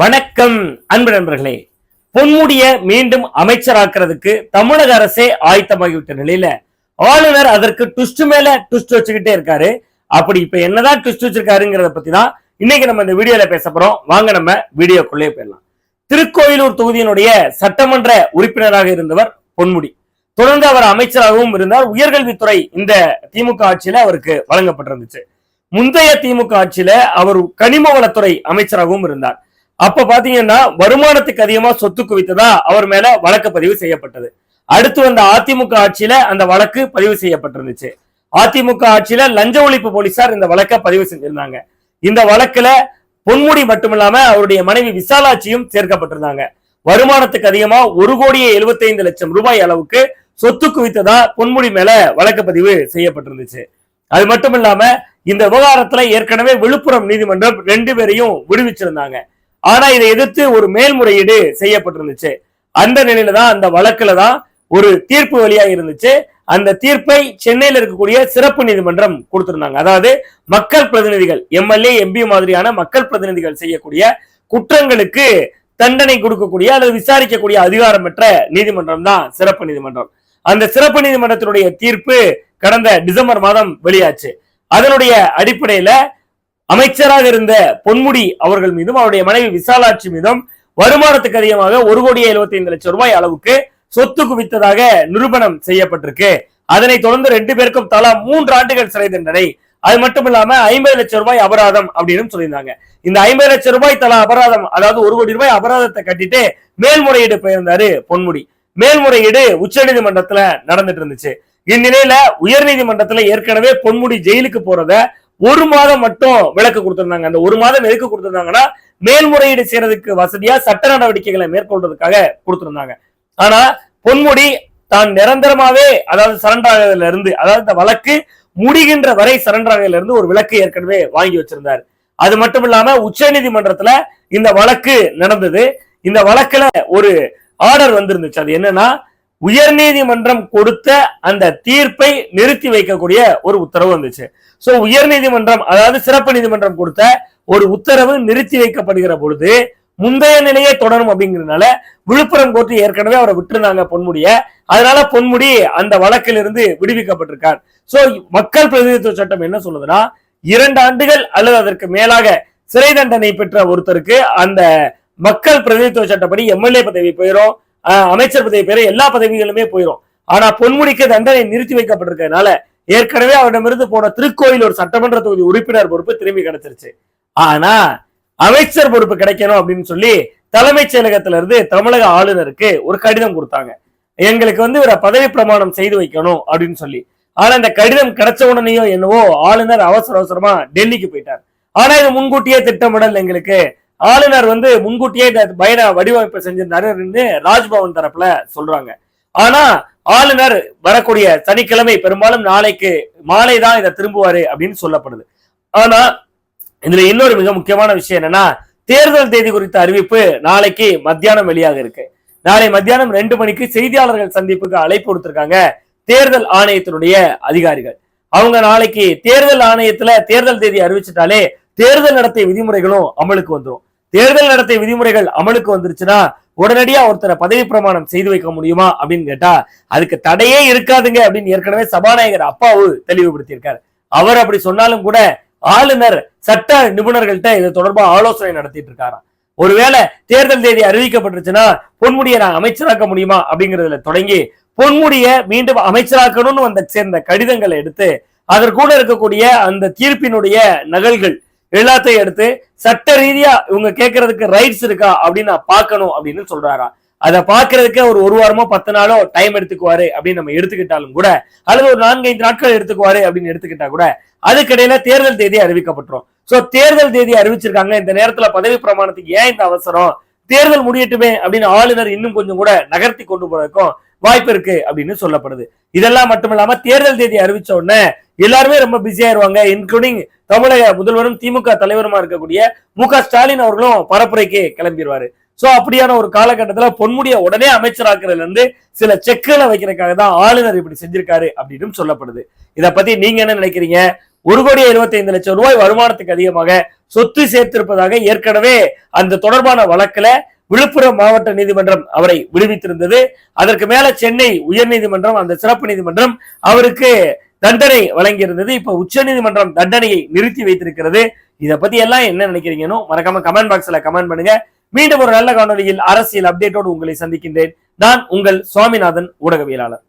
வணக்கம் அன்பு நண்பர்களே. பொன்முடிய மீண்டும் அமைச்சராக்குறதுக்கு தமிழக அரசே ஆயத்தமாகிவிட்ட நிலையில ஆளுநர் அதற்கு ட்விஸ்ட் மேல ட்விஸ்ட் வச்சுக்கிட்டே இருக்காரு. அப்படி இப்ப என்னதான் ட்விஸ்ட் வச்சிருக்காருங்கிறத பத்தி தான் இன்னைக்கு நம்ம இந்த வீடியோல பேச போறோம். வாங்க நம்ம வீடியோக்குள்ளே போயிடலாம். திருக்கோயிலூர் தொகுதியினுடைய சட்டமன்ற உறுப்பினராக இருந்தவர் பொன்முடி. தொடர்ந்து அவர் அமைச்சராகவும் இருந்தார். உயர்கல்வித்துறை இந்த திமுக ஆட்சியில அவருக்கு வழங்கப்பட்டிருந்துச்சு. முந்தைய திமுக ஆட்சியில அவர் கனிம வளத்துறை அமைச்சராகவும் இருந்தார். அப்ப பாத்தீங்கன்னா வருமானத்துக்கு அதிகமா சொத்து குவித்ததா அவர் மேல வழக்கு பதிவு செய்யப்பட்டது. அடுத்து வந்த அதிமுக ஆட்சியில அந்த வழக்கு பதிவு செய்யப்பட்டிருந்துச்சு. அதிமுக ஆட்சியில லஞ்ச ஒழிப்பு போலீசார் இந்த வழக்கை பதிவு செஞ்சிருந்தாங்க. இந்த வழக்குல பொன்முடி மட்டுமில்லாம அவருடைய மனைவி விசாலாட்சியும் சேர்க்கப்பட்டிருந்தாங்க. வருமானத்துக்கு அதிகமா ஒரு கோடியே 75 லட்சம் ரூபாய் அளவுக்கு சொத்து குவித்ததா பொன்முடி மேல வழக்கு பதிவு செய்யப்பட்டிருந்துச்சு. அது மட்டும் இல்லாம இந்த விவகாரத்துல ஏற்கனவே விழுப்புரம் நீதிமன்றம் ரெண்டு பேரையும் விடுவிச்சிருந்தாங்க. ஆனா இதை எதிர்த்து ஒரு மேல்முறையீடு செய்யப்பட்டிருந்துச்சு. அந்த நிலையில தான் அந்த வழக்குல தான் ஒரு தீர்ப்பு வழியா இருந்துச்சு. அந்த தீர்ப்பை சென்னையில் இருக்கக்கூடிய சிறப்பு நீதிமன்றம் கொடுத்திருந்தாங்க. அதாவது மக்கள் பிரதிநிதிகள் எம்எல்ஏ எம்பி மாதிரியான மக்கள் பிரதிநிதிகள் செய்யக்கூடிய குற்றங்களுக்கு தண்டனை கொடுக்கக்கூடிய அல்லது விசாரிக்கக்கூடிய அதிகாரம் பெற்ற நீதிமன்றம் தான் சிறப்பு நீதிமன்றம். அந்த சிறப்பு நீதிமன்றத்தினுடைய தீர்ப்பு கடந்த டிசம்பர் மாதம் வெளியாச்சு. அதனுடைய அடிப்படையில அமைச்சராக இருந்த பொன்முடி அவர்கள் மீதும் அவருடைய மனைவி விசாலாட்சி மீதும் வருமானத்துக்கு அதிகமாக ஒரு கோடியே 75 லட்சம் ரூபாய் அளவுக்கு சொத்து குவித்ததாக நிரூபணம் செய்யப்பட்டிருக்கு. அதனை தொடர்ந்து ரெண்டு பேருக்கும் தலா மூன்று ஆண்டுகள் சிறை தண்டனை. அது மட்டும் இல்லாம ஐம்பது லட்சம் ரூபாய் அபராதம் அப்படின்னு சொல்லியிருந்தாங்க. இந்த ஐம்பது லட்சம் ரூபாய் தலா அபராதம் அதாவது ஒரு கோடி ரூபாய் அபராதத்தை கட்டிட்டு மேல்முறையீடு போயிருந்தாரு பொன்முடி. மேல்முறையீடு உச்சநீதிமன்றத்துல நடந்துட்டு இருந்துச்சு. இந்நிலையில உயர்நீதிமன்றத்துல ஏற்கனவே பொன்முடி ஜெயிலுக்கு போறத ஒரு மாதம் மட்டும் விலக்கு கொடுத்திருந்தாங்க. அந்த ஒரு மாதம் எதுக்கு கொடுத்திருந்தாங்கன்னா மேல்முறையீடு செய்யறதுக்கு வசதியா சட்ட நடவடிக்கைகளை மேற்கொள்றதுக்காக கொடுத்திருந்தாங்க. ஆனா பொன்முடி தான் நிரந்தரமாவே அதாவது சரண்டர் ஆகிறதுல இருந்து அதாவது இந்த வழக்கு முடிகின்ற வரை சரண்டர் இருந்து ஒரு விளக்கு ஏற்கனவே வாங்கி வச்சிருந்தார். அது மட்டும் இல்லாம உச்ச நீதிமன்றத்துல இந்த வழக்கு நடந்தது. இந்த வழக்குல ஒரு ஆர்டர் வந்திருந்துச்சு. அது என்னன்னா உயர்நீதிமன்றம் கொடுத்த அந்த தீர்ப்பை நிறுத்தி வைக்கக்கூடிய ஒரு உத்தரவு வந்துச்சு. ஸோ உயர்நீதிமன்றம் அதாவது சிறப்பு நீதிமன்றம் கொடுத்த ஒரு உத்தரவு நிறுத்தி வைக்கப்படுகிற பொழுது முந்தைய நிலையே தொடரும் அப்படிங்கிறதுனால விழுப்புரம் கோர்ட்டு ஏற்கனவே அவரை விட்டுருந்தாங்க பொன்முடிய. அதனால பொன்முடி அந்த வழக்கிலிருந்து விடுவிக்கப்பட்டிருக்கார். சோ மக்கள் பிரதிநிதித்துவ சட்டம் என்ன சொல்லுதுன்னா இரண்டு ஆண்டுகள் அல்லது அதற்கு மேலாக சிறை தண்டனை பெற்ற ஒருத்தருக்கு அந்த மக்கள் பிரதிநிதித்துவ சட்டப்படி எம்எல்ஏ பதவி போயிடும் அமைச்சர் பதவி பேர எல்லா பதவிகளுமே போயிடும் ஆனா பொன்முடிக்கு தண்டனை நிறுத்தி வைக்கப்பட்டிருக்கிறதுனால ஏற்கனவே அவரிடமிருந்து போன திருக்கோயில் ஒரு சட்டமன்ற தொகுதி உறுப்பினர் பொறுப்பு திரும்பி கிடைச்சிருச்சு. ஆனா அமைச்சர் பொறுப்பு கிடைக்கணும் அப்படின்னு சொல்லி தலைமைச் செயலகத்துல இருந்து தமிழக ஆளுநருக்கு ஒரு கடிதம் கொடுத்தாங்க. எங்களுக்கு வந்து இவரை பதவி பிரமாணம் செய்து வைக்கணும் அப்படின்னு சொல்லி. ஆனா இந்த கடிதம் கிடைச்ச உடனேயோ என்னவோ ஆளுநர் அவசர அவசரமா டெல்லிக்கு போயிட்டார். ஆனா இது முன்கூட்டியே திட்டமிடல் எங்களுக்கு ஆளுநர் வந்து முன்கூட்டியே இந்த பயண வடிவமைப்பு செஞ்சிருந்தாருன்னு ராஜ்பவன் தரப்புல சொல்றாங்க. ஆனா ஆளுநர் வரக்கூடிய சனிக்கிழமை பெரும்பாலும் நாளைக்கு மாலை தான் இதை திரும்புவாரு அப்படின்னு சொல்லப்படுது. ஆனா இதுல இன்னொரு மிக முக்கியமான விஷயம் என்னன்னா தேர்தல் தேதி குறித்த அறிவிப்பு நாளைக்கு மத்தியானம் வெளியாக இருக்கு. நாளை மத்தியானம் ரெண்டு மணிக்கு செய்தியாளர்கள் சந்திப்புக்கு அழைப்பு கொடுத்திருக்காங்க தேர்தல் ஆணையத்தினுடைய அதிகாரிகள். அவங்க நாளைக்கு தேர்தல் ஆணையத்துல தேர்தல் தேதி அறிவிச்சிட்டாலே தேர்தல் நடத்தை விதிமுறைகளும் அமலுக்கு வந்துடும் தேர்தல் நடத்தை விதிமுறைகள் அமலுக்கு வந்துருச்சுன்னா உடனடியா ஒருத்தரை பதவி பிரமாணம் செய்து வைக்க முடியுமா அப்படின்னு கேட்டா அதுக்கு தடையே இருக்காதுங்க அப்படின்னு ஏற்கனவே சபாநாயகர் அப்பாவு தெளிவுபடுத்தியிருக்காரு. அவர் அப்படி சொன்னாலும் கூட ஆளுநர் சட்ட நிபுணர்கள்ட்ட இது தொடர்பா ஆலோசனை நடத்திட்டு இருக்காராம் ஒருவேளை தேர்தல் தேதி அறிவிக்கப்பட்டுருச்சுன்னா பொன்முடியை நான் அமைச்சராக்க முடியுமா அப்படிங்கறதுல தொடங்கி பொன்முடிய மீண்டும் அமைச்சராக்கணும்னு வந்த சேர்ந்த கடிதங்களை எடுத்து அதற்கூட இருக்கக்கூடிய அந்த தீர்ப்பினுடைய நகல்கள் எல்லாத்தையும் எடுத்து சட்ட ரீதியா இவங்க கேட்கறதுக்கு ரைட்ஸ் இருக்கா அப்படின்னு நான் பார்க்கணும் அப்படின்னு சொல்றாரா. அதை பாக்குறதுக்கு ஒரு ஒரு வாரமோ பத்து நாளோ டைம் எடுத்துக்குவாரு அப்படின்னு நம்ம எடுத்துக்கிட்டாலும் கூட அல்லது ஒரு நான்கு ஐந்து நாட்கள் எடுத்துக்குவாரு அப்படின்னு எடுத்துக்கிட்டா கூட அதுக்கிடையில தேர்தல் தேதி அறிவிக்கப்பட்டுரும். சோ தேர்தல் தேதி அறிவிச்சிருக்காங்க இந்த நேரத்துல பதவி பிரமாணத்துக்கு ஏன் இந்த அவசரம்? தேர்தல் முடியட்டுமே அப்படின்னு ஆளுநர் இன்னும் கொஞ்சம் கூட நகர்த்தி கொண்டு போறதுக்கும் வாய்ப்பு இருக்கு அப்படின்னு சொல்லப்படுது. இதெல்லாம் மட்டும் இல்லாம தேர்தல் தேதி அறிவிச்ச உடனே எல்லாருமே ரொம்ப பிஸி ஆயிருவாங்க இன்க்ளூடிங் தமிழக முதல்வரும் திமுக தலைவருமா இருக்கக்கூடிய மு க ஸ்டாலின் அவர்களும் பரப்புரைக்கு கிளம்பிடுவாரு சோ அப்படியான ஒரு காலகட்டத்துல பொன்முடிய உடனே அமைச்சராக்குறதுல இருந்து சில செக்குகளை வைக்கிறதுக்காக தான் ஆளுநர் இப்படி செஞ்சிருக்காரு அப்படின்னு சொல்லப்படுது. இதை பத்தி நீங்க என்ன நினைக்கிறீங்க? ஒரு கோடி இருபத்தி ஐந்து லட்சம் ரூபாய் வருமானத்துக்கு அதிகமாக சொத்து சேர்த்திருப்பதாக ஏற்கனவே அந்த தொடர்பான வழக்குல விழுப்புரம் மாவட்ட நீதிமன்றம் அவரை விடுவித்திருந்தது. அதற்கு மேல சென்னை உயர்நீதிமன்றம் அந்த சிறப்பு நீதிமன்றம் அவருக்கு தண்டனை வழங்கியிருந்தது. இப்ப உச்ச நீதிமன்றம் தண்டனையை நிறுத்தி வைத்திருக்கிறது. இதை பத்தி எல்லாம் என்ன நினைக்கிறீங்கன்னு மறக்காம கமெண்ட் பாக்ஸ்ல கமெண்ட் பண்ணுங்க. மீண்டும் ஒரு நல்ல காணொலியில் அரசியல் அப்டேட்டோடு உங்களை சந்திக்கின்றேன். நான் உங்கள் சுவாமிநாதன் ஊடகவியலாளர்.